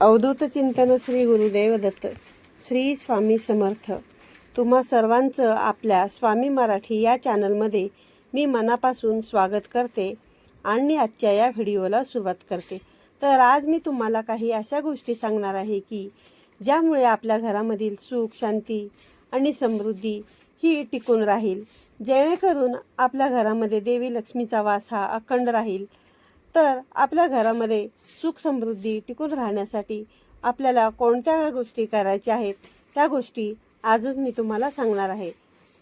अवधूत चिंतन श्री गुरुदेव दत्त श्री स्वामी समर्थ. तुम्हा सर्वांचं आपल्या स्वामी मराठी या चॅनलमध्ये मी मनापासून स्वागत करते आणि आजच्या या व्हिडिओला सुरुवात करते. तर आज मी तुम्हाला काही अशा गोष्टी सांगणार आहे की ज्यामुळे आपल्या घरामधील सुख शांती आणि समृद्धी ही टिकून राहील. जेणेकरून आपल्या घरामध्ये देवी लक्ष्मीचा वास हा अखंड राहील. तर आपल्या घरामध्ये सुख समृद्धी टिकून राहण्यासाठी आपल्याला कोणत्या गोष्टी करायच्या आहेत त्या गोष्टी आजच मी तुम्हाला सांगणार आहे.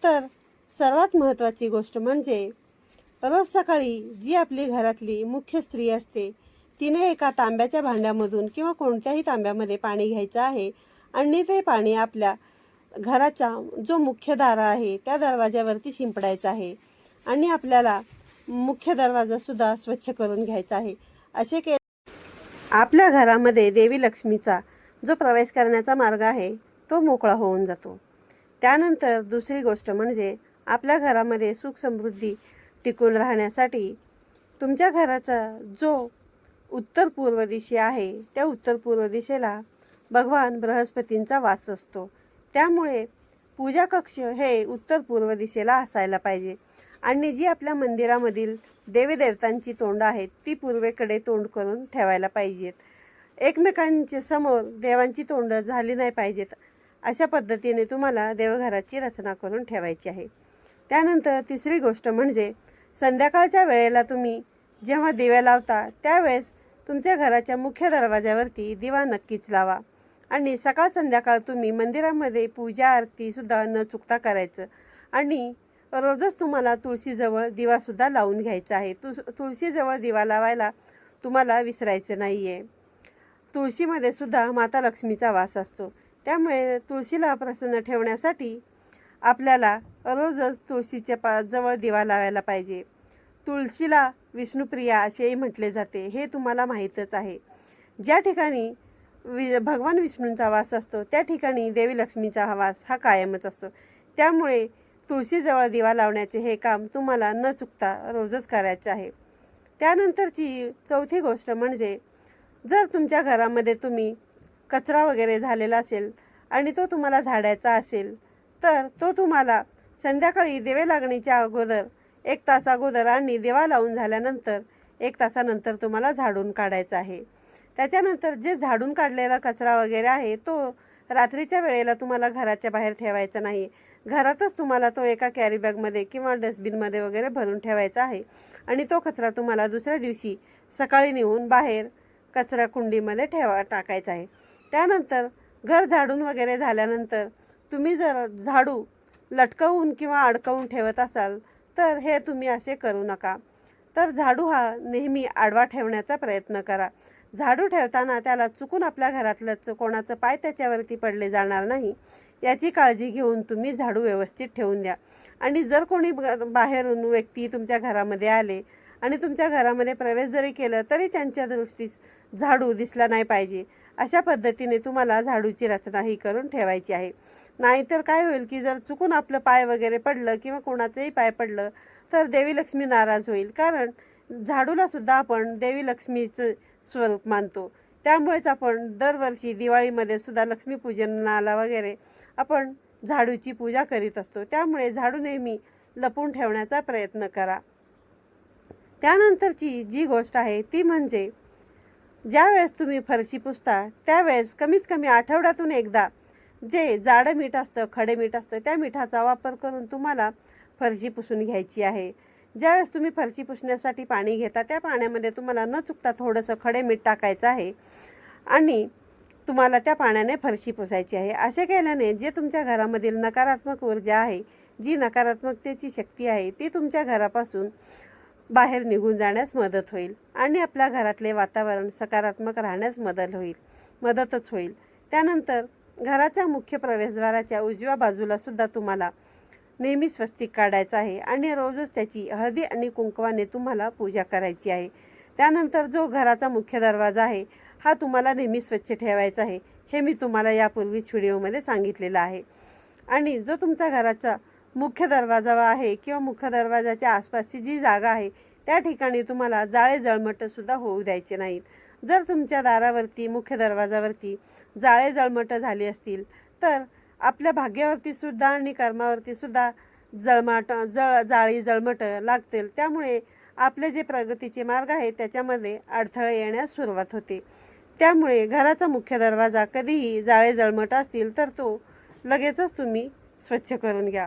तर सर्वात महत्त्वाची गोष्ट म्हणजे रोज सकाळी जी आपली घरातली मुख्य स्त्री असते तिने एका तांब्याच्या भांड्यामधून किंवा कोणत्याही तांब्यामध्ये पाणी घ्यायचं आहे आणि ते पाणी आपल्या घराचा जो मुख्य दारा आहे त्या दरवाज्यावरती शिंपडायचं आहे आणि आपल्याला मुख्य दरवाजासुद्धा स्वच्छ करून घ्यायचा आहे. असे के आपल्या घरामध्ये देवी लक्ष्मीचा जो प्रवेश करण्याचा मार्ग आहे तो मोकळा होऊन जातो. त्यानंतर दुसरी गोष्ट म्हणजे आपल्या घरामध्ये सुख समृद्धी टिकून राहण्यासाठी तुमच्या घराचा जो उत्तर पूर्व दिशा आहे त्या उत्तर पूर्व दिशेला भगवान बृहस्पतींचा वास असतो. त्यामुळे पूजा कक्ष हे उत्तर पूर्व दिशेला असायला पाहिजे. आणि जी आपल्या मंदिरामधील देवीदेवतांची तोंड आहेत ती पूर्वेकडे तोंड करून ठेवायला पाहिजेत. एकमेकांच्या समोर देवांची तोंड झाली नाही पाहिजेत अशा पद्धतीने तुम्हाला देवघराची रचना करून ठेवायची आहे. त्यानंतर तिसरी गोष्ट म्हणजे संध्याकाळच्या वेळेला तुम्ही जेव्हा दिव्या लावता त्यावेळेस तुमच्या घराच्या मुख्य दरवाज्यावरती दिवा नक्कीच लावा. आणि सकाळ संध्याकाळ तुम्ही मंदिरामध्ये पूजा आरतीसुद्धा न चुकता करायचं. आणि रोजच तुम्हाला तुळशीजवळ दिवासुद्धा लावून घ्यायचा आहे. तु तुळशीजवळ दिवा लावायला तुम्हाला विसरायचं नाही आहे तुळशीमध्ये सुद्धा माता लक्ष्मीचा वास असतो. त्यामुळे तुळशीला प्रसन्न ठेवण्यासाठी आपल्याला रोजच तुळशीच्या पा जवळ दिवा लावायला पाहिजे. तुळशीला विष्णुप्रिया असेही म्हटले जाते हे तुम्हाला माहीतच आहे. ज्या ठिकाणी वि भगवान विष्णूंचा वास असतो त्या ठिकाणी देवी लक्ष्मीचा हा वास हा कायमच असतो. त्यामुळे तुळशीजवळ दिवा लावण्याचे हे काम तुम्हाला न चुकता रोजच करायचे आहे. त्यानंतरची चौथी गोष्ट म्हणजे जर तुमच्या घरामध्ये तुम्ही कचरा वगैरे झालेला असेल आणि तो तुम्हाला झाडायचा असेल तर तो तुम्हाला संध्याकाळी दिवे लागणीच्या अगोदर एक तास अगोदर आणि दिवा लावून झाल्यानंतर एक तासानंतर तुम्हाला झाडून काढायचा आहे. त्याच्यानंतर जे झाडून काढलेला कचरा वगैरे आहे तो रात्रीच्या वेळेला तुम्हाला घराच्या बाहेर ठेवायचा नाही. घरातच तुम्हाला तो एका कॅरीबॅगमध्ये किंवा डस्टबिनमध्ये वगैरे भरून ठेवायचा आहे. आणि तो कचरा तुम्हाला दुसऱ्या दिवशी सकाळी नेऊन बाहेर कचरा कुंडीमध्ये ठेवा टाकायचा आहे. त्यानंतर घर झाडून वगैरे झाल्यानंतर तुम्ही जर झाडू लटकवून किंवा अडकवून ठेवत असाल तर हे तुम्ही असे करू नका. तर झाडू हा नेहमी आडवा ठेवण्याचा प्रयत्न करा. झाडू ठेवताना त्याला चुकून आपल्या घरातलं कोणाचं पाय त्याच्यावरती पडले जाणार नाही याची काळजी घेऊन तुम्ही झाडू व्यवस्थित ठेवून द्या. आणि जर कोणी बाहेरून व्यक्ती तुमच्या घरामध्ये आले आणि तुमच्या घरामध्ये प्रवेश जरी केलं तरी त्यांच्या दृष्टीस झाडू दिसला नाही पाहिजे. अशा पद्धतीने तुम्हाला झाडूची रचना ही करून ठेवायची आहे. नाहीतर काय होईल की जर चुकून आपलं पाय वगैरे पडलं किंवा कोणाचंही पाय पडलं तर देवी लक्ष्मी नाराज होईल. कारण झाडूला सुद्धा आपण देवी लक्ष्मीचं स्वरूप मानतो. त्यामुळेच आपण दरवर्षी दिवाळीमध्ये सुद्धा लक्ष्मीपूजनाला वगैरे आपण झाडूची पूजा करीत असतो. त्यामुळे झाडू नेहमी लपून ठेवण्याचा प्रयत्न करा. त्यानंतरची जी गोष्ट आहे ती म्हणजे ज्यावेळेस तुम्ही फरशी पुसता त्यावेळेस कमीत कमी आठवड्यातून एकदा जे जाडं मीठ असतं खडे मीठ असतं त्या मिठाचा वापर करून तुम्हाला फरशी पुसून घ्यायची आहे. ज्यावेळेस तुम्ही फरशी पुसण्यासाठी पाणी घेता त्या पाण्यामध्ये तुम्हाला न चुकता थोडंसं खडे मीठ टाकायचं आहे आणि तुम्हाला त्या पाण्याने फरशी पुसायची आहे. असे केल्याने जे तुमच्या घरामधील नकारात्मक ऊर्जा आहे जी नकारात्मकतेची शक्ती आहे ती तुमच्या घरापासून बाहेर निघून जाण्यास मदत होईल आणि आपल्या घरातले वातावरण सकारात्मक राहण्यास मदत होईल मदतच होईल. त्यानंतर घराच्या मुख्य प्रवेशद्वाराच्या उजव्या बाजूला सुद्धा तुम्हाला नेहमी स्वस्तिक काढायचं आहे आणि रोजच त्याची हळदी आणि कुंकवाने तुम्हाला पूजा करायची आहे. त्यानंतर जो घराचा मुख्य दरवाजा आहे हा तुम्हाला नेहमी स्वच्छ ठेवायचा आहे हे मी तुम्हाला यापूर्वीच व्हिडिओमध्ये सांगितलेलं आहे. आणि जो तुमचा घराचा मुख्य दरवाजा आहे किंवा मुख्य दरवाजाच्या आसपासची जी जागा आहे त्या ठिकाणी तुम्हाला जाळे जळमटसुद्धा होऊ द्यायचे नाहीत. जर तुमच्या दारावरती मुख्य दरवाजावरती जाळे जळमटं झाली असतील तर आपल्या भाग्यावरती सुद्धा आणि कर्मावरती सुद्धा जळमाट जळ जाळी जळमटं लागतील. त्यामुळे आपले जे प्रगतीचे मार्ग आहेत त्याच्यामध्ये अडथळे येण्यास सुरुवात होते. त्यामुळे घराचा मुख्य दरवाजा कधीही जाळे जळमट असतील तर तो लगेचच तुम्ही स्वच्छ करून घ्या.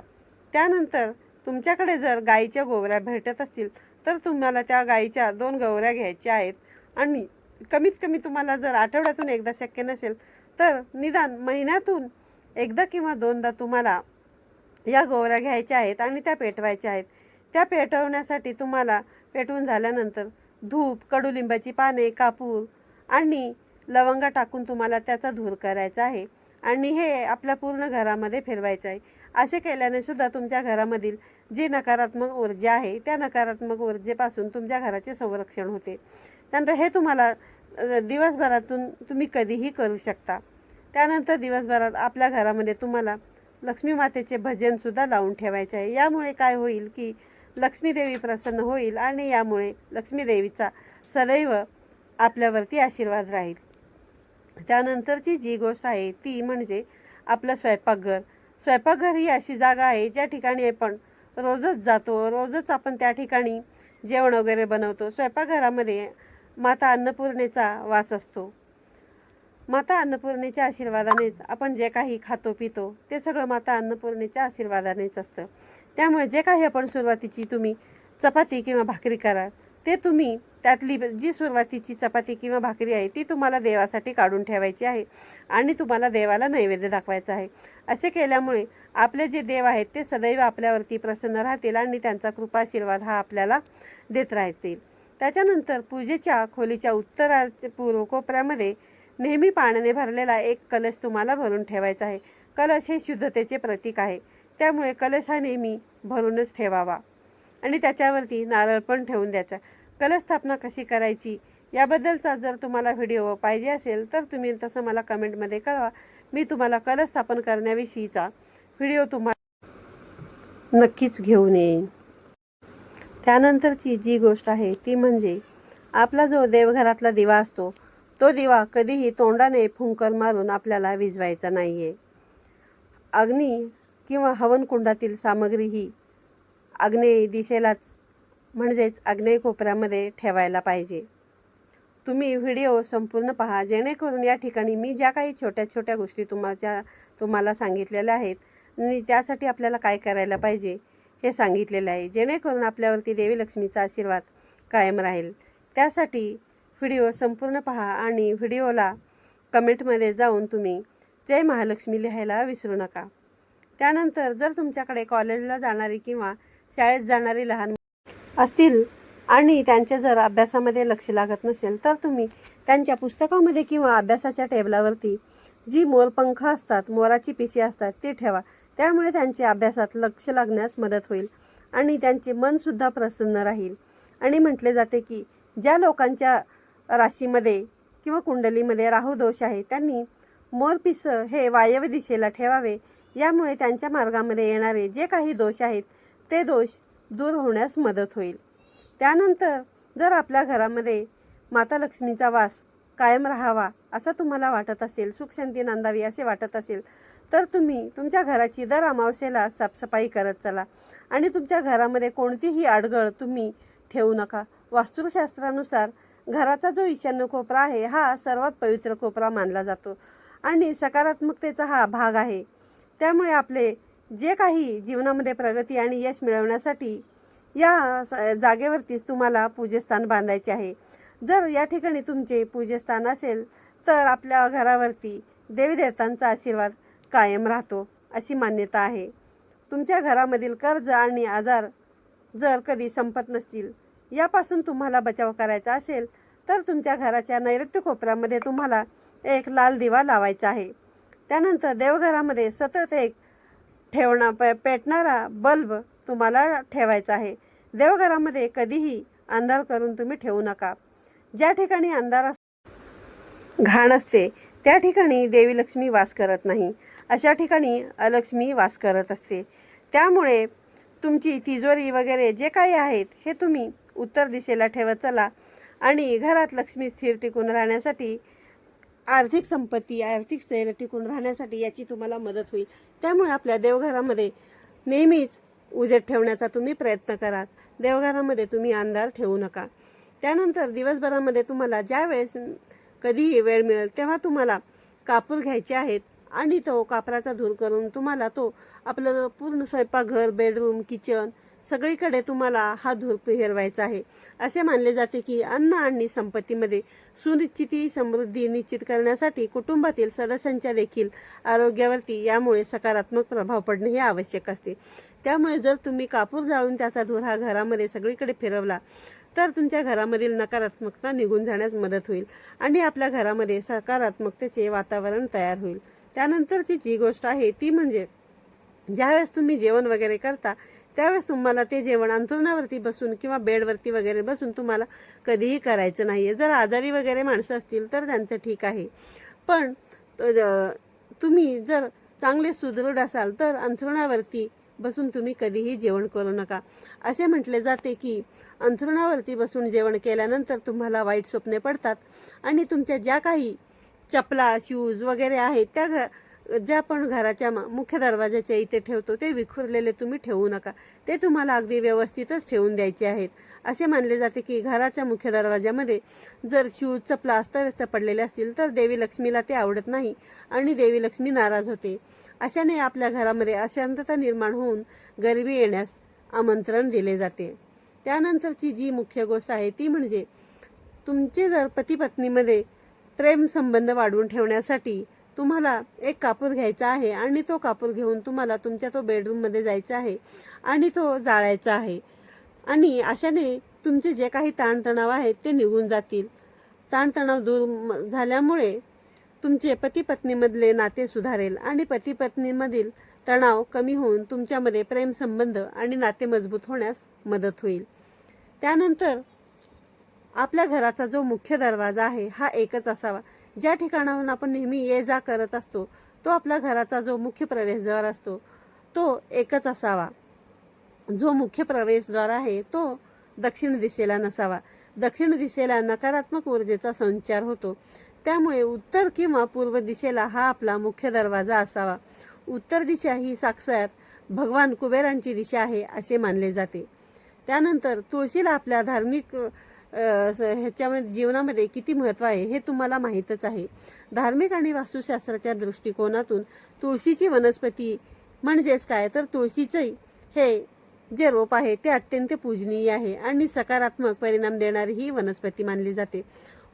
त्यानंतर तुमच्याकडे जर गाईच्या गोवऱ्या भेटत असतील तर तुम्हाला त्या गाईच्या दोन गोवऱ्या घ्यायच्या आहेत. आणि कमीत कमी तुम्हाला जर आठवड्यातून एकदा शक्य नसेल तर निदान महिन्यातून एकदा किंवा दोनदा तुम्हाला या गोवऱ्या घ्यायच्या आहेत आणि त्या पेटवायच्या आहेत. त्या पेटवण्यासाठी तुम्हाला पेटवून झाल्यानंतर धूप कडुलिंबाची पाने कापूर आणि लवंगा टाकून तुम्हाला त्याचा धूर करायचा आहे आणि हे आपल्या पूर्ण घरामध्ये फिरवायचं आहे. असे केल्याने सुद्धा तुमच्या घरामधील जी नकारात्मक ऊर्जा आहे त्या नकारात्मक ऊर्जेपासून तुमच्या घराचे संरक्षण होते. त्यानंतर हे तुम्हाला दिवसभरातून तुम्ही कधीही करू शकता. त्यानंतर दिवसभरात आपल्या घरामध्ये तुम्हाला लक्ष्मी मातेचे भजनसुद्धा लावून ठेवायचे आहे. यामुळे काय होईल की लक्ष्मीदेवी प्रसन्न होईल आणि यामुळे लक्ष्मीदेवीचा सदैव आपल्यावरती आशीर्वाद राहील. त्यानंतरची जी गोष्ट आहे ती म्हणजे आपलं स्वयंपाकघर. स्वयंपाकघर ही अशी जागा आहे ज्या ठिकाणी आपण रोजच जातो रोजच आपण त्या ठिकाणी जेवण वगैरे बनवतो. स्वयंपाकघरामध्ये माता अन्नपूर्णेचा वास असतो. माता अन्नपूर्णेच्या आशीर्वादानेच आपण जे काही खातो पितो ते सगळं माता अन्नपूर्णेच्या आशीर्वादानेच असतं. त्यामुळे जे काही आपण सुरुवातीची तुम्ही चपाती किंवा भाकरी कराल ते तुम्ही त्यातली जी सुरुवातीची चपाती किंवा भाकरी आहे ती तुम्हाला देवासाठी काढून ठेवायची आहे आणि तुम्हाला देवाला नैवेद्य दाखवायचा आहे. असे केल्यामुळे आपले जे देव आहेत ते सदैव आपल्यावरती प्रसन्न राहतील आणि त्यांचा कृपाशीर्वाद हा आपल्याला देत राहतील. त्याच्यानंतर पूजेच्या खोलीच्या उत्तरा पूर्व कोपऱ्यामध्ये नेहमी पाण्याने भरलेला एक कलश तुम्हाला भरून ठेवायचा आहे. कलश हे शुद्धतेचे प्रतीक आहे. त्यामुळे कलश हा नेहमी भरूनच ठेवावा. आणि त्याच्यावरती नारळ पण ठेवून द्यायचा. कलश स्थापना कशी करायची? याबद्दलचा जर तुम्हाला व्हिडिओ पाहिजे असेल तर तुम्ही तसं मला कमेंटमध्ये कळवा. मी तुम्हाला कलश स्थापन करण्याविषयीचा व्हिडिओ तुम्हाला नक्कीच घेऊन येईन. त्यानंतरची जी गोष्ट आहे ती म्हणजे आपला जो देवघरातला दिवा असतो तो दिवा कधीही तोंडाने फुंकर मारून आपल्याला विजवायचा नाही आहे अग्नी किंवा हवनकुंडातील सामग्री ही आग्नेय दिशेलाच म्हणजेच आग्नेय कोपऱ्यामध्ये ठेवायला पाहिजे. तुम्ही व्हिडिओ संपूर्ण पहा जेणेकरून या ठिकाणी मी ज्या काही छोट्या छोट्या गोष्टी तुम्हाला तुम्हाला सांगितलेल्या आहेत आणि त्यासाठी आपल्याला काय करायला पाहिजे हे सांगितलेलं आहे. जेणेकरून आपल्यावरती देवी लक्ष्मीचा आशीर्वाद कायम राहील. त्यासाठी व्हिडिओ संपूर्ण पहा आणि व्हिडिओला कमेंटमध्ये जाऊन तुम्ही जय महालक्ष्मी लिहायला विसरू नका. त्यानंतर जर तुमच्याकडे कॉलेजला जाणारी किंवा शाळेत जाणारी लहान असतील आणि त्यांच्या जर अभ्यासामध्ये लक्ष लागत नसेल तर तुम्ही त्यांच्या पुस्तकामध्ये किंवा अभ्यासाच्या टेबलावरती जी मोरपंख असतात मोराची पिशी असतात ती ठेवा. त्यामुळे त्यांच्या अभ्यासात लक्ष लागण्यास मदत होईल आणि त्यांचे मनसुद्धा प्रसन्न राहील. आणि म्हटले जाते की ज्या लोकांच्या राशीमध्ये किंवा कुंडलीमध्ये राहू दोष आहे. त्यांनी मोरपिस हे वायव्य दिशेला ठेवावे. यामुळे त्यांच्या मार्गामध्ये येणारे जे काही दोष आहेत ते दोष दूर होण्यास मदत होईल. त्यानंतर जर आपल्या घरामध्ये माता लक्ष्मीचा वास कायम राहावा असं तुम्हाला वाटत असेल सुखशांती नांदावी असे वाटत असेल तर तुम्ही तुमच्या घराची दर अमावस्येला साफसफाई करत चला आणि तुमच्या घरामध्ये कोणतीही अडगळ तुम्ही ठेवू नका. वास्तुशास्त्रानुसार घराचा जो ईशान्य कोपरा आहे हा सर्वात पवित्र कोपरा मानला जातो. आणि सकारात्मकतेचा हा भाग आहे. त्यामुळे आपले जे काही जीवनामध्ये प्रगती आणि यश मिळवण्यासाठी या स- जागेवरतीच तुम्हाला पूजेस्थान बांधायचे आहे. जर या ठिकाणी तुमचे पूजेस्थान असेल तर आपल्या घरावरती देवीदेवतांचा आशीर्वाद कायम राहतो अशी मान्यता आहे. तुमच्या घरामधील कर्ज आणि आजार जर कधी संपत नसतील यापासून तुम्हाला बचाव करायचा असेल तर तुमच्या घराच्या नैऋत्य कोपऱ्यामध्ये तुम्हाला एक लाल दिवा लावायचा आहे. त्यानंतर देवघरामध्ये सतत एक ठेवणा पे पेटणारा बल्ब तुम्हाला ठेवायचा आहे. देवघरामध्ये कधीही अंधार करून तुम्ही ठेवू नका. ज्या ठिकाणी अंधार घाण असते त्या ठिकाणी देवी लक्ष्मी वास करत नाही. अशा ठिकाणी अलक्ष्मी वास करत असते. त्यामुळे तुमची तिजोरी वगैरे जे काही आहेत हे तुम्ही उत्तर दिशेला ठेवत चला. आणि घरात लक्ष्मी स्थिर टिकून राहण्यासाठी आर्थिक संपत्ती आर्थिक स्थैर्य टिकून राहण्यासाठी याची तुम्हाला मदत होईल. त्यामुळे आपल्या देवघरामध्ये नेहमीच उजेड ठेवण्याचा तुम्ही प्रयत्न करा देवघरामध्ये तुम्ही अंधार ठेवू नका. त्यानंतर दिवसभरामध्ये तुम्हाला ज्या वेळेस कधीही वेळ मिळेल तेव्हा तुम्हाला कापूर घ्यायचे आहेत आणि तो कापराचा धूर करून तुम्हाला तो आपलं पूर्ण स्वयंपाकघर बेडरूम किचन सगळीकडे तुम्हाला हा धूर फिरवायचा आहे. असे मानले जाते की अन्न आणि संपत्तीमध्ये सुनिश्चिती समृद्धी निश्चित करण्यासाठी कुटुंबातील सदस्यांच्या देखील आरोग्यावरती यामुळे सकारात्मक प्रभाव पडणे हे आवश्यक असते. त्यामुळे जर तुम्ही कापूर जाळून त्याचा धूर हा घरामध्ये सगळीकडे फिरवला तर तुमच्या घरामधील नकारात्मकता निघून जाण्यास मदत होईल आणि आपल्या घरामध्ये सकारात्मकतेचे वातावरण तयार होईल. त्यानंतरची जी गोष्ट आहे ती म्हणजे ज्यावेळेस तुम्ही जेवण वगैरे करता त्यावेळेस तुम्हाला ते जेवण अंथरुणावरती बसून किंवा बेडवरती वगैरे बसून तुम्हाला कधीही करायचं नाही आहे जर आजारी वगैरे माणसं असतील तर त्यांचं ठीक आहे. पण तुम्ही जर चांगले सुदृढ असाल तर अंथरुणावरती बसून तुम्ही कधीही जेवण करू नका. असे म्हटले जाते की अंथरुणावरती बसून जेवण केल्यानंतर तुम्हाला वाईट स्वप्ने पडतात आणि तुमच्या ज्या काही चपला शूज वगैरे आहेत त्या जे ज्या आपण घराच्या मुख्य दरवाजाच्या इथे ठेवतो ते विखुरलेले तुम्ही ठेवू नका. ते तुम्हाला अगदी व्यवस्थितच ठेवून द्यायचे आहेत. असे मानले जाते की घराच्या मुख्य दरवाजामध्ये जर शूज चपला अस्ताव्यस्त पडलेले असतील तर देवी लक्ष्मीला ते आवडत नाही आणि देवी लक्ष्मी नाराज होते. अशाने आपल्या घरामध्ये अशांतता निर्माण होऊन गरिबी येण्यास आमंत्रण दिले जाते. त्यानंतरची जी मुख्य गोष्ट आहे ती म्हणजे तुमचे जर पती पत्नीमध्ये प्रेम संबंध वाढवून ठेवण्यासाठी तुम्हाला एक कापूर घ्यायचा आहे आणि तो कापूर घेऊन तुम्हाला तुमच्या तो बेडरूममध्ये जायचा आहे आणि तो जाळायचा आहे. आणि अशाने तुमचे जे काही ताणतणाव आहेत ते निघून जातील. ताणतणाव दूर म- झाल्यामुळे तुमचे पती पत्नीमधले नाते सुधारेल आणि पती पत्नीमधील तणाव कमी होऊन तुमच्यामध्ये प्रेमसंबंध आणि नाते मजबूत होण्यास मदत होईल. त्यानंतर आपल्या घराचा जो मुख्य दरवाजा आहे हा एकच असावा. ज्या ठिकाणाहून आपण नेहमी ये जा करत असतो तो आपल्या घराचा जो मुख्य प्रवेशद्वार असतो तो एकच असावा. जो मुख्य प्रवेशद्वार आहे तो दक्षिण दिशेला नसावा. दक्षिण दिशेला नकारात्मक ऊर्जेचा संचार होतो. त्यामुळे उत्तर किंवा पूर्व दिशेला हा आपला मुख्य दरवाजा असावा. उत्तर दिशा ही साक्षात भगवान कुबेरांची दिशा आहे असे मानले जाते. त्यानंतर तुळशीला आपल्या धार्मिक ह्याच्यामध्ये जीवनामध्ये किती महत्त्व आहे हे तुम्हाला माहीतच आहे. धार्मिक आणि वास्तुशास्त्राच्या दृष्टिकोनातून तुळशीची वनस्पती म्हणजेच काय? तर तुळशीचे हे जे रोप आहे ते अत्यंत पूजनीय आहे आणि सकारात्मक परिणाम देणारी ही वनस्पती मानली जाते.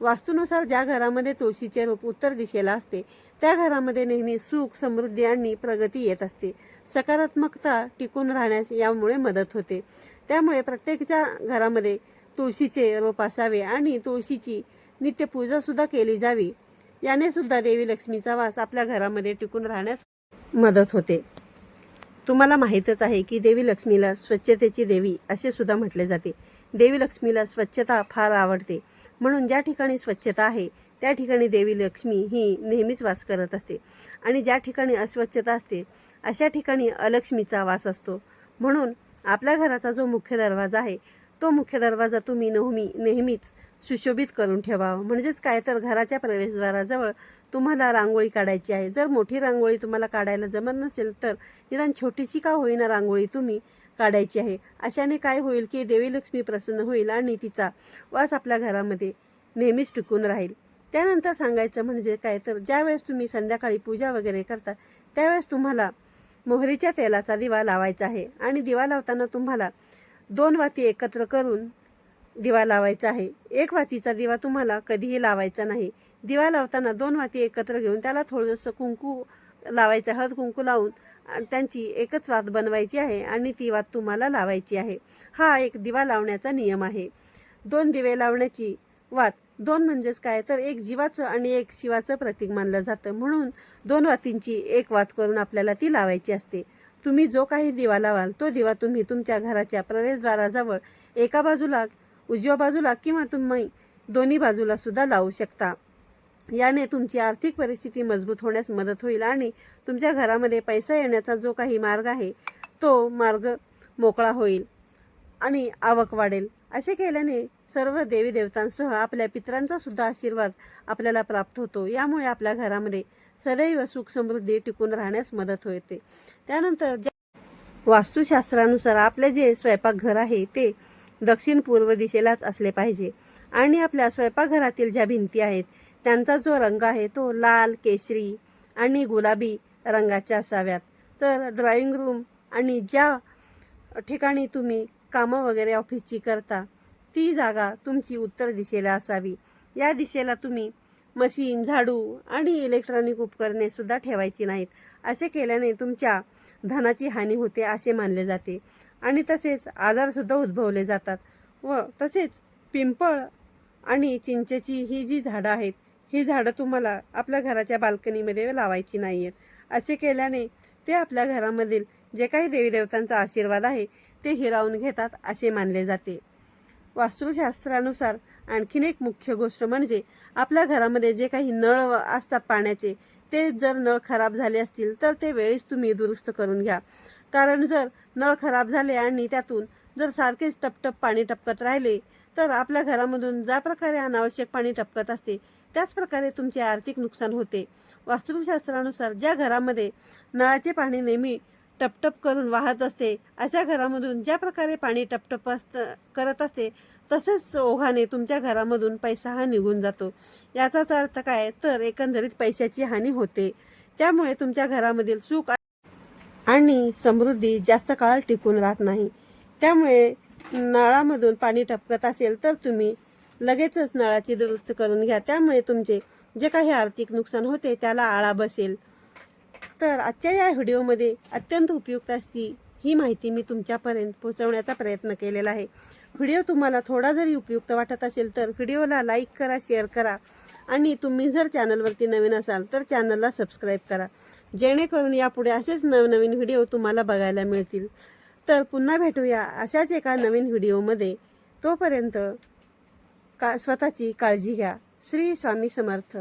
वास्तूनुसार ज्या घरामध्ये तुळशीचे रोप उत्तर दिशेला असते त्या घरामध्ये नेहमी सुख समृद्धी आणि प्रगती येत असते. सकारात्मकता टिकून राहण्यास यामुळे मदत होते. त्यामुळे प्रत्येकच्या घरामध्ये तुळशीचे रोप असावे आणि तुळशीची नित्यपूजासुद्धा केली जावी. याने सुद्धा देवी लक्ष्मीचा वास आपल्या घरामध्ये टिकून राहण्यास मदत होते. तुम्हाला माहीतच आहे की देवी लक्ष्मीला स्वच्छतेची देवी असे सुद्धा म्हटले जाते. देवी लक्ष्मीला स्वच्छता फार आवडते. म्हणून ज्या ठिकाणी स्वच्छता आहे त्या ठिकाणी देवी लक्ष्मी ही नेहमीच वास करत असते. आणि ज्या ठिकाणी अस्वच्छता असते अशा ठिकाणी अलक्ष्मीचा वास असतो. म्हणून आपल्या घराचा जो मुख्य दरवाजा आहे तो मुख्य दरवाजा तुम्ही नेहमी नेहमीच सुशोभित करून ठेवावा म्हणजेच काय तर घराच्या प्रवेशद्वाराजवळ तुम्हाला रांगोळी काढायची आहे. जर मोठी रांगोळी तुम्हाला काढायला जमत नसेल तर निदान छोटीशी का होईना रांगोळी तुम्ही काढायची आहे. अशाने काय होईल की देवी लक्ष्मी प्रसन्न होईल आणि तिचा वास आपल्या घरामध्ये नेहमीच टिकून राहील. त्यानंतर सांगायचं म्हणजे काय तर ज्यावेळेस तुम्ही संध्याकाळी पूजा वगैरे करता त्यावेळेस तुम्हाला मोहरीच्या तेलाचा दिवा लावायचा आहे. आणि दिवा लावताना तुम्हाला दोन वाती एकत्र करून दिवा लावायचा आहे. एक वातीचा दिवा तुम्हाला कधीही लावायचा नाही. दिवा लावताना दोन वाती एकत्र घेऊन त्याला थोडंसं कुंकू लावायचं हळद कुंकू लावून आणि त्यांची एकच वात बनवायची आहे आणि ती वात तुम्हाला लावायची आहे. हा एक दिवा लावण्याचा नियम आहे. दोन दिवे लावण्याची वात दोन म्हणजेच काय? तर एक जीवाचं आणि एक शिवाचं प्रतीक मानलं जातं. म्हणून दोन वातींची एक वात करून आपल्याला ती लावायची असते. तुम्ही जो काही दिवा लावाल तो दिवा तुम्ही तुमच्या घराच्या प्रवेशद्वाराजवळ एका बाजूला उजव्या बाजूला किंवा तुम्ही दोन्ही बाजूला सुद्धा लावू शकता. याने तुमची आर्थिक परिस्थिती मजबूत होण्यास मदत होईल आणि तुमच्या घरामध्ये पैसा येण्याचा जो काही मार्ग आहे तो मार्ग मोकळा होईल आणि आवक वाढेल. असे केल्याने सर्व देवी देवतांसह आपल्या पित्रांचा सुद्धा आशीर्वाद आपल्याला प्राप्त होतो. यामुळे आपल्या घरामध्ये सदैव सुख समृद्धी टिकून राहण्यास मदत होते. त्यानंतर ज्या वास्तुशास्त्रानुसार आपले जे स्वयंपाकघर आहे ते दक्षिण पूर्व दिशेलाच असले पाहिजे. आणि आपल्या स्वयंपाकघरातील ज्या भिंती आहेत त्यांचा जो रंग आहे तो लाल केशरी आणि गुलाबी रंगाच्या असाव्यात. तर ड्रॉइंग रूम आणि ज्या ठिकाणी तुम्ही कामं वगैरे ऑफिसची करता ती जागा तुमची उत्तर दिशेला असावी. या दिशेला तुम्ही मशीन झाडू आणि इलेक्ट्रॉनिक उपकरणे सुद्धा ठेवायची नाहीत. असे केल्याने तुमच्या धनाची हानी होते असे मानले जाते. आणि तसेच आजारसुद्धा उद्भवले जातात व तसेच पिंपळ आणि चिंचेची ही जी झाडं आहेत ही झाडं तुम्हाला आपल्या घराच्या बाल्कनीमध्ये लावायची नाही आहेत असे केल्याने ते आपल्या घरामधील जे काही देवीदेवतांचा आशीर्वाद आहे ते हिरावून घेतात असे मानले जाते. वास्तुशास्त्रानुसार आणखीन एक मुख्य गोष्ट म्हणजे आपल्या घरामध्ये जे काही नळ असतात पाण्याचे ते जर नळ खराब झाले असतील तर ते वेळीच तुम्ही दुरुस्त करून घ्या. कारण जर नळ खराब झाले आणि त्यातून जर सारखेच टपटप पाणी टपकत राहिले तर आपल्या घरामधून ज्या प्रकारे अनावश्यक पाणी टपकत असते त्याच प्रकारे तुमचे आर्थिक नुकसान होते. वास्तुशास्त्रानुसार ज्या घरामध्ये नळाचे पाणी नेहमी टपटप करून वाहत असते. अशा घरामधून ज्या प्रकारे पाणी टपटप असत करत असते तसेच ओघाने तुमच्या घरामधून पैसा हा निघून जातो. याचाच अर्थ काय? तर एकंदरीत पैशाची हानी होते. त्यामुळे तुमच्या घरामधील सुख आणि समृद्धी जास्त काळ टिकून राहत नाही. त्यामुळे नळामधून पाणी टपकत असेल तर तुम्ही लगेचच नळाची दुरुस्त करून घ्या. त्यामुळे तुमचे जे काही आर्थिक नुकसान होते त्याला आळा बसेल. तर आजच्या या व्हिडिओमध्ये अत्यंत उपयुक्त असती ही माहिती मी तुमच्यापर्यंत पोहोचवण्याचा प्रयत्न केलेला आहे. व्हिडिओ तुम्हाला थोडा जरी उपयुक्त वाटत असेल तर व्हिडिओला लाईक करा शेअर करा आणि तुम्ही जर चॅनलवरती नवीन असाल तर चॅनलला सबस्क्राईब करा. जेणेकरून यापुढे असेच नवनवीन व्हिडिओ तुम्हाला बघायला मिळतील. तर पुन्हा भेटूया अशाच एका नवीन व्हिडिओमध्ये. तोपर्यंत का स्वतःची काळजी घ्या. श्री स्वामी समर्थ.